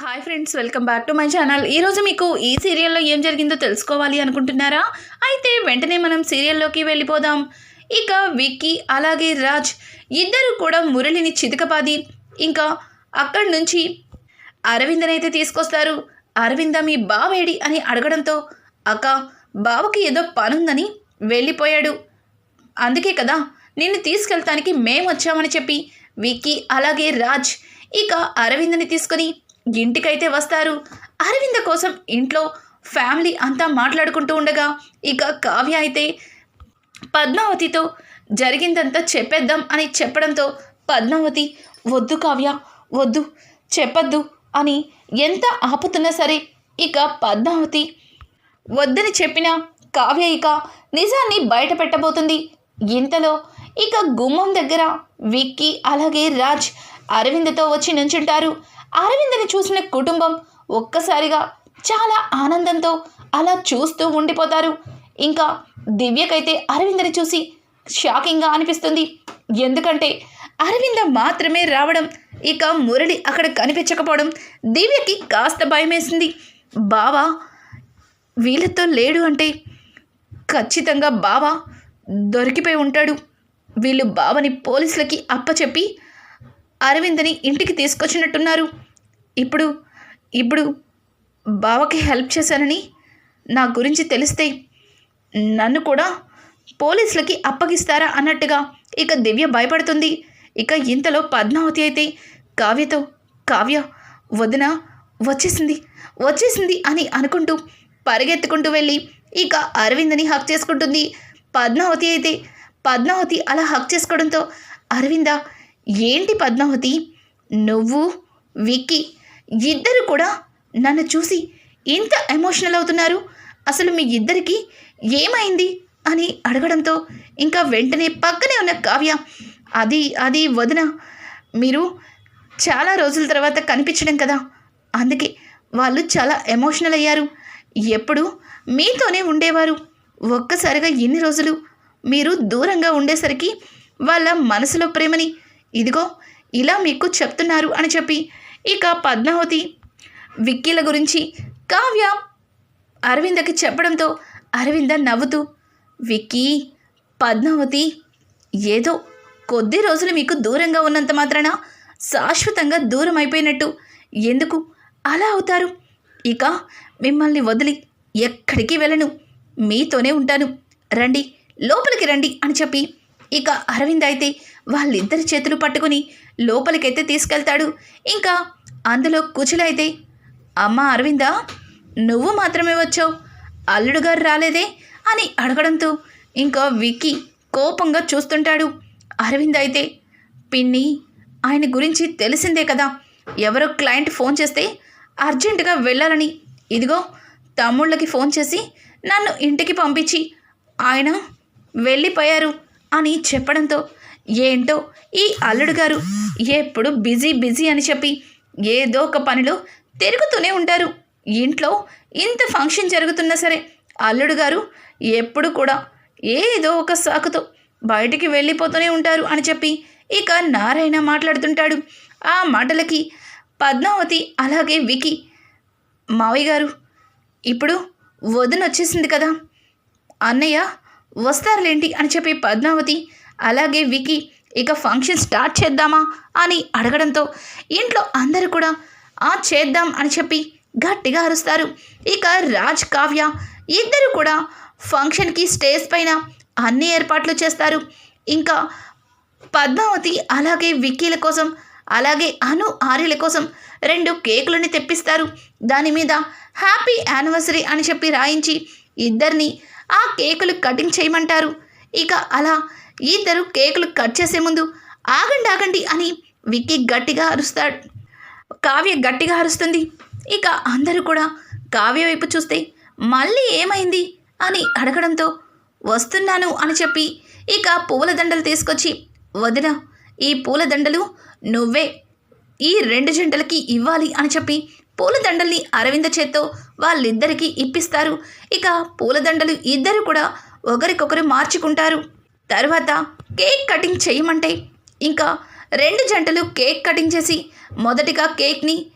Hi friends welcome back to my channel ఈరోజు మీకు ఈ సీరియల్లో ఏం జరిగిందో తెలుసుకోవాలి అనుకుంటున్నారా? అయితే వెంటనే మనం సీరియల్లోకి వెళ్ళిపోదాం. ఇక విక్కీ అలాగే రాజ్ ఇద్దరు కూడా మురళిని చితకపాది. ఇంకా అక్కడి నుంచి అరవిందనైతే తీసుకొస్తారు. అరవింద మీ బావేడి అని అడగడంతో అక్క బావకి ఏదో పనుందని వెళ్ళిపోయాడు. అందుకే కదా నిన్ను తీసుకెళ్తానికి మేము వచ్చామని చెప్పి విక్కీ అలాగే రాజ్ ఇక అరవిందని తీసుకొని ఇంటికైతే వస్తారు. అరవింద కోసం ఇంట్లో ఫ్యామిలీ అంతా మాట్లాడుకుంటూ ఉండగా ఇక కావ్య అయితే పద్మావతితో జరిగిందంతా చెప్పేద్దాం అని చెప్పడంతో పద్మావతి వద్దు కావ్య వద్దు చెప్పద్దు అని ఎంత ఆపుతున్నా సరే ఇక పద్మావతి వద్దని చెప్పిన కావ్య ఇక నిజాన్ని బయట పెట్టబోతుంది. ఇంతలో ఇక గుమ్మం దగ్గర విక్కీ అలాగే రాజ్ అరవిందతో వచ్చి నుంచుంటారు. అరవిందని చూసిన కుటుంబం ఒక్కసారిగా చాలా ఆనందంతో అలా చూస్తూ ఉండిపోతారు. ఇంకా దివ్యకైతే అరవిందని చూసి షాకింగ్గా అనిపిస్తుంది. ఎందుకంటే అరవింద మాత్రమే రావడం ఇక మురళి అక్కడ కనిపించకపోవడం దివ్యకి కాస్త భయమేసింది. బావా వీళ్ళతో లేడు అంటే ఖచ్చితంగా బావ దొరికిపోయి ఉంటాడు. వీళ్ళు బావని పోలీసులకి అప్పచెప్పి అరవింద్ని ఇంటికి తీసుకొచ్చినట్టున్నారు. ఇప్పుడు ఇప్పుడు బావకి హెల్ప్ చేశానని నా గురించి తెలిస్తే నన్ను కూడా పోలీసులకి అప్పగిస్తారా అన్నట్టుగా ఇక దివ్య భయపడుతుంది. ఇక ఇంతలో పద్మావతి అయితే కావ్యతో కావ్య వదిన వచ్చేసింది వచ్చేసింది అని అనుకుంటూ పరిగెత్తుకుంటూ వెళ్ళి ఇక అరవిందని హక్ చేసుకుంటుంది. పద్మావతి అయితే పద్మావతి అలా హక్ చేసుకోవడంతో అరవింద ఏంటి పద్మావతి? నువ్వు విక్కీ ఇద్దరు కూడా నన్ను చూసి ఇంత ఎమోషనల్ అవుతున్నారు. అసలు మీ ఇద్దరికి ఏమైంది? అని అడగడంతో ఇంకా వెంటనే పక్కనే ఉన్న కావ్య అది అది వదిన మీరు చాలా రోజుల తర్వాత కనిపించడం కదా? అందుకే వాళ్ళు చాలా ఎమోషనల్ అయ్యారు. ఎప్పుడు మీతోనే ఉండేవారు. ఒక్కసారిగా ఎన్ని రోజులు మీరు దూరంగా ఉండేసరికి వాళ్ళ మనసులో ప్రేమని ఇదిగో ఇలా మీకు చెప్తున్నారు అని చెప్పి ఇక పద్మావతి విక్కీల గురించి కావ్య అరవిందకి చెప్పడంతో అరవింద నవ్వుతూ విక్కీ పద్మావతి ఏదో కొద్ది రోజులు మీకు దూరంగా ఉన్నంత మాత్రాన శాశ్వతంగా దూరం అయిపోయినట్టు ఎందుకు అలా అవుతారు? ఇక మిమ్మల్ని వదిలి ఎక్కడికి వెళ్ళను. మీతోనే ఉంటాను. రండి లోపలికి రండి అని చెప్పి ఇక అరవింద్ అయితే వాళ్ళిద్దరి చేతులు పట్టుకుని లోపలికైతే తీసుకెళ్తాడు. ఇంకా అందులో కుచులైతే అమ్మ అరవిందా నువ్వు మాత్రమే వచ్చావు. అల్లుడు గారు రాలేదే? అని అడగడంతో ఇంకా విక్కీ కోపంగా చూస్తుంటాడు. అరవింద్ అయితే పిన్ని ఆయన గురించి తెలిసిందే కదా. ఎవరో క్లయింట్ ఫోన్ చేస్తే అర్జెంటుగా వెళ్ళాలని. ఇదిగో తమ్ముళ్ళకి ఫోన్ చేసి నన్ను ఇంటికి పంపించి ఆయన వెళ్ళిపోయారు అని చెప్పడంతో ఏంటో ఈ అల్లుడు గారు ఎప్పుడు బిజీ బిజీ అని చెప్పి ఏదో ఒక పనిలో తిరుగుతూనే ఉంటారు. ఇంట్లో ఇంత ఫంక్షన్ జరుగుతున్నా సరే అల్లుడు గారు ఎప్పుడు కూడా ఏదో ఒక సాకుతో బయటికి వెళ్ళిపోతూనే ఉంటారు అని చెప్పి ఇక నారాయణ మాట్లాడుతుంటాడు. ఆ మాటలకి పద్మావతి అలాగే వికి మావయ్య గారు ఇప్పుడు వదిన వచ్చేసింది కదా. అన్నయ్య వస్తారులేంటి? అని చెప్పి పద్మావతి అలాగే వికి ఇక ఫంక్షన్ స్టార్ట్ చేద్దామా అని అడగడంతో ఇంట్లో అందరూ కూడా ఆ చేద్దాం అని చెప్పి గట్టిగా అరుస్తారు. ఇక రాజ్ కావ్య ఇద్దరు కూడా ఫంక్షన్కి స్టేజ్ పైన అన్ని ఏర్పాట్లు చేస్తారు. ఇంకా పద్మావతి అలాగే విక్కీల కోసం అలాగే అను ఆర్యల కోసం రెండు కేకులని తెప్పిస్తారు. దాని మీద హ్యాపీ యానివర్సరీ అని చెప్పి రాయించి ఇద్దరిని ఆ కేకులు కటింగ్ చేయమంటారు. ఇక అలా ఇద్దరు కేకులు కట్ చేసే ముందు ఆగండి ఆగండి అని విక్కీ గట్టిగా అరుస్తాడు. కావ్య గట్టిగా అరుస్తుంది. ఇక అందరూ కూడా కావ్య వైపు చూస్తే మళ్ళీ ఏమైంది అని అడగడంతో వస్తున్నాను అని చెప్పి ఇక పూలదండలు తీసుకొచ్చి వదిన ఈ పూలదండలు నువ్వే ఈ రెండు జంటలకి ఇవ్వాలి అని చెప్పి పూలదండల్ని అరవింద చేత్తో వాళ్ళిద్దరికీ ఇప్పిస్తారు. ఇక పూలదండలు ఇద్దరు కూడా ఒకరికొకరు మార్చుకుంటారు. తర్వాత కేక్ కటింగ్ చేయమంటే ఇంకా రెండు జంటలు కేక్ కటింగ్ చేసి మొదటిగా కేక్ని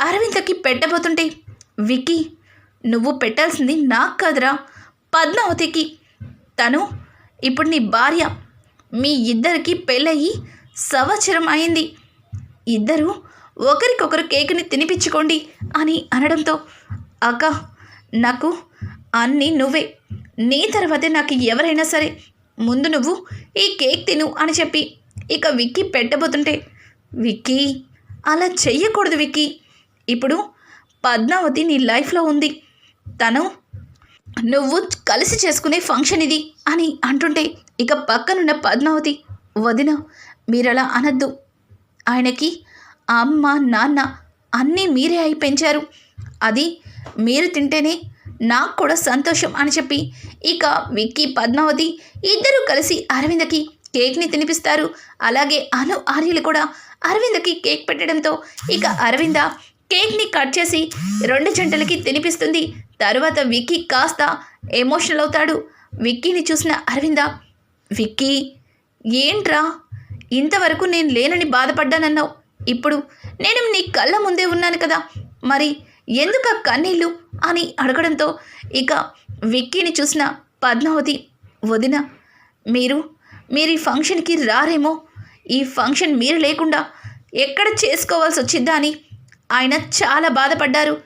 అరవింద్కి పెట్టబోతుంటే విక్కీ నువ్వు పెట్టాల్సింది నాకు కాదురా. పద్మావతికి తను ఇప్పుడు నీ భార్య. మీ ఇద్దరికి పెళ్ళయి సంవత్సరం అయింది. ఇద్దరు ఒకరికొకరు కేక్ని తినిపించుకోండి అని అనడంతో అక్క నాకు అన్నీ నువ్వే. నీ తర్వాతే నాకు ఎవరైనా సరే ముందు నువ్వు ఈ కేక్ తిను అని చెప్పి. ఇక విక్కీ పెట్టబోతుంటే విక్కీ అలా చెయ్యకూడదు విక్కీ. ఇప్పుడు పద్మావతి నీ లైఫ్లో ఉంది. తను నువ్వు కలిసి చేసుకునే ఫంక్షన్ ఇది అని అంటుంటే ఇక పక్కనున్న పద్మావతి వదిన మీరలా అనద్దు. ఆయనకి అమ్మ నాన్న అన్నీ మీరే అయి పెంచారు అది మీరు తింటేనే నాకు కూడా సంతోషం అని చెప్పి ఇక విక్కీ పద్మావతి ఇద్దరూ కలిసి అరవిందకి కేక్ని తినిపిస్తారు. అలాగే అను ఆర్యలు కూడా అరవిందకి కేక్ పెట్టడంతో ఇక అరవింద కేక్ని కట్ చేసి రెండు జంటలకి తినిపిస్తుంది. తరువాత విక్కీ కాస్త ఎమోషనల్ అవుతాడు. విక్కీని చూసిన అరవింద విక్కీ ఏంట్రా? ఇంతవరకు నేను లేనని బాధపడ్డానన్నావు. ఇప్పుడు నేను నీ కళ్ళ ముందే ఉన్నాను కదా. మరి ఎందుకు ఆ కన్నీళ్ళు? అని అడగడంతో ఇక విక్కీని చూసిన పద్మావతి వదిన మీరు మీరు ఈ ఫంక్షన్కి రారేమో? ఈ ఫంక్షన్ మీరు లేకుండా ఎక్కడ చేసుకోవాల్సి వచ్చిద్దా అని ఆయన చాలా బాధపడ్డారు.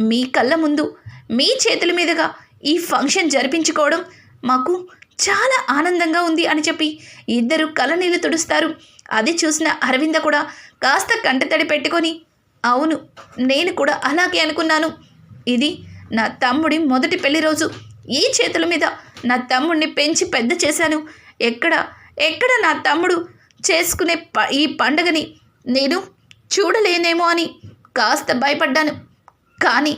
మీ కళ్ళ ముందు మీ చేతుల మీదుగా ఈ ఫంక్షన్ జరిపించుకోవడం మాకు చాలా ఆనందంగా ఉంది అని చెప్పి ఇద్దరు కళ్ళనీళ్ళు తుడుస్తారు. అది చూసిన అరవింద కూడా కాస్త కంటతడి పెట్టుకొని అవును నేను కూడా అలాగే అనుకున్నాను. ఇది నా తమ్ముడి మొదటి పెళ్ళి రోజు. ఈ చేతుల మీద నా తమ్ముడిని పెంచి పెద్ద చేశాను. ఎక్కడ ఎక్కడ నా తమ్ముడు చేసుకునే ప ఈ పండగని నేను చూడలేనేమో అని కాస్త భయపడ్డాను. కానీ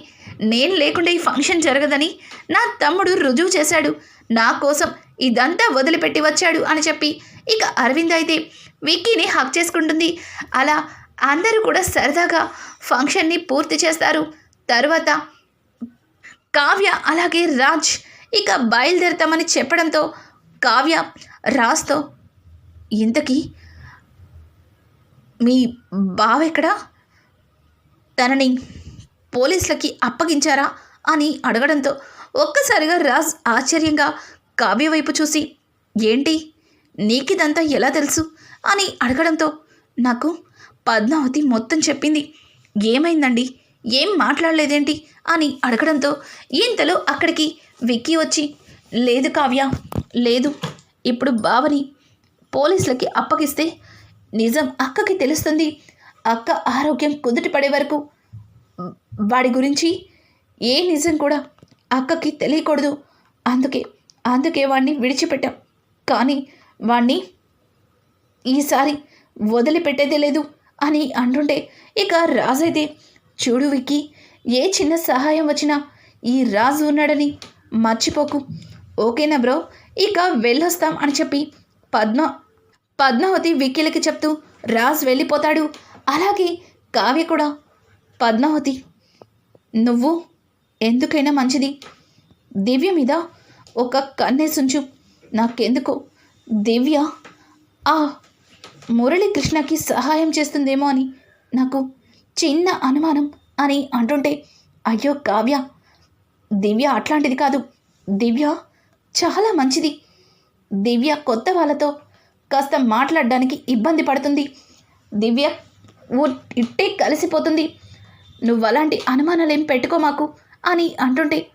నేను లేకుండా ఈ ఫంక్షన్ జరగదని నా తమ్ముడు రుజువు చేశాడు. నా కోసం ఇదంతా వదిలిపెట్టి వచ్చాడు అని చెప్పి ఇక అరవింద్ అయితే విక్కీని హక్ చేసుకుంటుంది. అలా అందరూ కూడా సరదాగా ఫంక్షన్ని పూర్తి చేస్తారు. తర్వాత కావ్య అలాగే రాజ్ ఇక బయలుదేరుతామని చెప్పడంతో కావ్య రాజ్తో ఇంతకీ మీ బావ ఎక్కడా తనని పోలీసులకి అప్పగించారా? అని అడగడంతో ఒక్కసారిగా రాజ్ ఆశ్చర్యంగా కావ్య వైపు చూసి ఏంటి? నీకిదంతా ఎలా తెలుసు? అని అడగడంతో నాకు పద్మావతి మొత్తం చెప్పింది. ఏమైందండి? ఏం మాట్లాడలేదేంటి? అని అడగడంతో ఇంతలో అక్కడికి విక్కీ వచ్చి లేదు కావ్య లేదు. ఇప్పుడు బావని పోలీసులకి అప్పగిస్తే నిజం అక్కకి తెలుస్తుంది. అక్క ఆరోగ్యం కుదుటి పడే వరకు వాడి గురించి ఏ నిజం కూడా అక్కకి తెలియకూడదు. అందుకే అందుకే వాడిని విడిచిపెట్టాం. కానీ వాణ్ణి ఈసారి వదిలిపెట్టేదే లేదు. అని అంటుంటే ఇక రాజైతే చూడు విక్కి ఏ చిన్న సహాయం వచ్చినా ఈ రాజు ఉన్నాడని మర్చిపోకు. ఓకేనా బ్రో? ఇక వెళ్ళొస్తాం అని చెప్పి పద్మ పద్మావతి విక్కీలకి చెప్తూ రాజ్ వెళ్ళిపోతాడు. అలాగే కావ్య కూడా. పద్మావతి నువ్వు ఎందుకైనా మంచిది? దివ్య మీద ఒక కన్నేసుంచు. నాకెందుకో? దివ్య ఆ మురళీకృష్ణకి సహాయం చేస్తుందేమో అని నాకు చిన్న అనుమానం అని అంటుంటే అయ్యో కావ్య దివ్య అట్లాంటిది కాదు. దివ్య చాలా మంచిది. దివ్య కొత్త వాళ్ళతో కాస్త మాట్లాడడానికి ఇబ్బంది పడుతుంది. దివ్య ఊ- ఇట్టే కలిసిపోతుంది. నువ్వు అలాంటి అనుమానాలేం పెట్టుకో మాకు అని అంటుంటే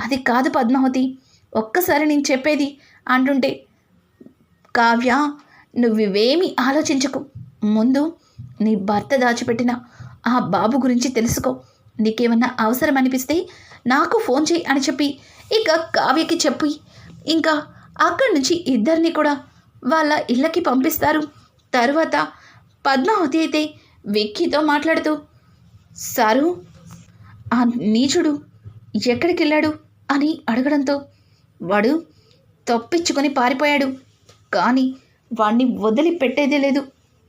అది కాదు పద్మావతి ఒక్కసారి నేను చెప్పేది అంటుంటే కావ్య నువ్వివేమీ ఆలోచించకు. ముందు నీ భర్త దాచిపెట్టిన ఆ బాబు గురించి తెలుసుకో. నీకేమన్నా అవసరం అనిపిస్తే నాకు ఫోన్ చేయి అని చెప్పి ఇక కావ్యకి చెప్పి. ఇంకా అక్కడి నుంచి ఇద్దరిని కూడా వాళ్ళ ఇళ్ళకి పంపిస్తారు. తరువాత పద్మావతి అయితే విక్కీతో మాట్లాడుతూ సారు ఆ నీచుడు ఎక్కడికి వెళ్ళాడు అని అడగడంతో వాడు తప్పించుకొని పారిపోయాడు. కానీ వాడిని వదిలిపెట్టేదే లేదు.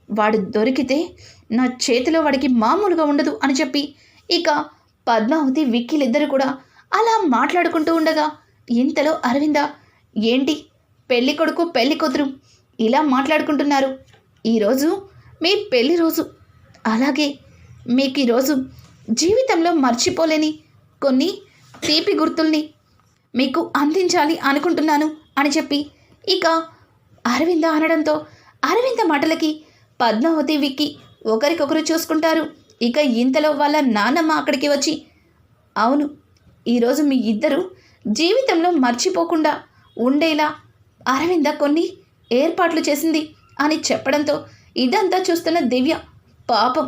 వాడు దొరికితే నా చేతిలో వాడికి మామూలుగా ఉండదు అని చెప్పి ఇక పద్మావతి విక్కీలిద్దరు కూడా అలా మాట్లాడుకుంటూ ఉండగా ఇంతలో అరవింద ఏంటి? పెళ్ళి కొడుకు పెళ్ళి కూతురు ఇలా మాట్లాడుకుంటున్నారు. ఈరోజు మీ పెళ్ళి రోజు. అలాగే మీకు ఈరోజు జీవితంలో మర్చిపోలేని కొన్ని తీపి గుర్తుల్ని మీకు అందించాలి అనుకుంటున్నాను అని చెప్పి ఇక అరవింద అనడంతో అరవింద మాటలకి పద్మావతి విక్కి ఒకరికొకరు చూసుకుంటారు. ఇక ఇంతలో వాళ్ళ నాన్నమ్మ అక్కడికి వచ్చి అవును ఈరోజు మీ ఇద్దరు జీవితంలో మర్చిపోకుండా ఉండేలా అరవింద కొన్ని ఏర్పాట్లు చేసింది అని చెప్పడంతో ఇదంతా చూస్తున్న దివ్య పాపం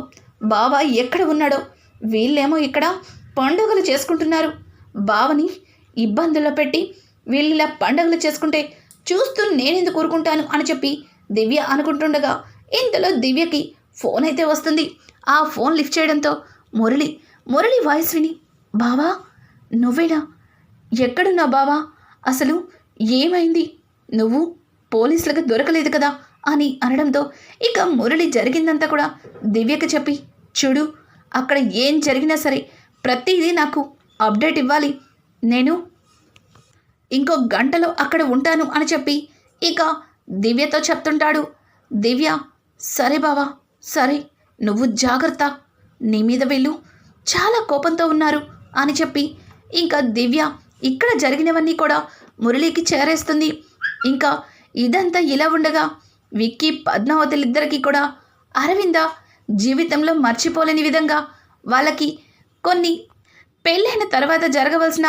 బావ ఎక్కడ ఉన్నాడో వీళ్ళేమో ఇక్కడ పండుగలు చేసుకుంటున్నారు. బావని ఇబ్బందుల్లో పెట్టి వీళ్ళు ఇలా పండుగలు చేసుకుంటే చూస్తూ నేనెందుకు ఊరుకుంటాను అని చెప్పి దివ్య అనుకుంటుండగా ఇంతలో దివ్యకి ఫోన్ అయితే వస్తుంది. ఆ ఫోన్ లిఫ్ట్ చేయడంతో మురళి మురళి వాయిస్ విని బావా నువ్వేనా? ఎక్కడున్నావు బావా? అసలు ఏమైంది? నువ్వు పోలీసులకు దొరకలేదు కదా? అని అనడంతో ఇక మురళి జరిగిందంతా కూడా దివ్యకి చెప్పి చూడు అక్కడ ఏం జరిగినా సరే ప్రతిదీ నాకు అప్డేట్ ఇవ్వాలి. నేను ఇంకో గంటలో అక్కడ ఉంటాను అని చెప్పి ఇక దివ్యతో చెప్తుంటాడు. దివ్య సరే బావా సరే నువ్వు జాగ్రత్త నీ మీద వీళ్ళు చాలా కోపంతో ఉన్నారు అని చెప్పి ఇంకా దివ్య ఇక్కడ జరిగినవన్నీ కూడా మురళికి చేరేస్తుంది. ఇంకా ఇదంతా ఇలా ఉండగా విక్కీ పద్మావతులిద్దరికీ కూడా అరవింద జీవితంలో మర్చిపోలేని విధంగా వాళ్ళకి కొన్ని పెళ్ళైన తర్వాత జరగవలసిన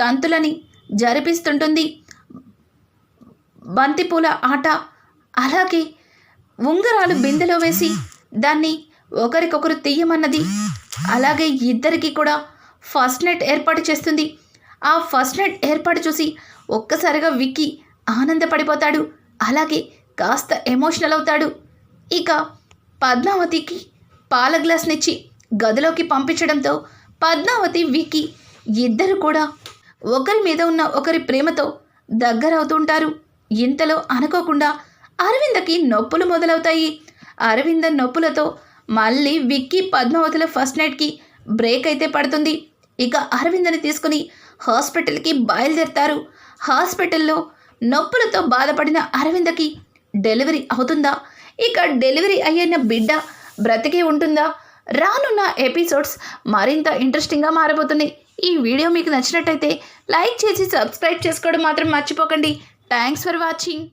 తంతులని జరిపిస్తుంటుంది. బంతిపూల ఆట అలాగే ఉంగరాలు బిందెలో వేసి దాన్ని ఒకరికొకరు తీయమన్నది. అలాగే ఇద్దరికి కూడా ఫస్ట్ నెట్ ఏర్పాటు చేస్తుంది. ఆ ఫస్ట్ నెట్ ఏర్పాటు చూసి ఒక్కసారిగా విక్కి ఆనందపడిపోతాడు. అలాగే కాస్త ఎమోషనల్ అవుతాడు. ఇక పద్మావతికి పాల గ్లాస్నిచ్చి గదిలోకి పంపించడంతో పద్మావతి విక్కి ఇద్దరు కూడా ఒకరి మీద ఉన్న ఒకరి ప్రేమతో దగ్గరవుతుంటారు. ఇంతలో అనుకోకుండా అరవిందకి నొప్పులు మొదలవుతాయి. అరవింద నొప్పులతో మళ్ళీ విక్కీ పద్మావతుల ఫస్ట్ నైట్కి బ్రేక్ అయితే పడుతుంది. ఇక అరవిందని తీసుకుని హాస్పిటల్కి బయలుదేరతారు. హాస్పిటల్లో నొప్పులతో బాధపడిన అరవిందకి డెలివరీ అవుతుందా? ఇక డెలివరీ అయ్యిన బిడ్డ బ్రతికే ఉంటుందా? రానున్న ఎపిసోడ్స్ మరింత ఇంట్రెస్టింగ్గా మారబోతున్నాయి. ఈ వీడియో మీకు నచ్చినట్టయితే లైక్ చేసి సబ్స్క్రైబ్ చేసుకోవడం మాత్రం మర్చిపోకండి. Thanks for watching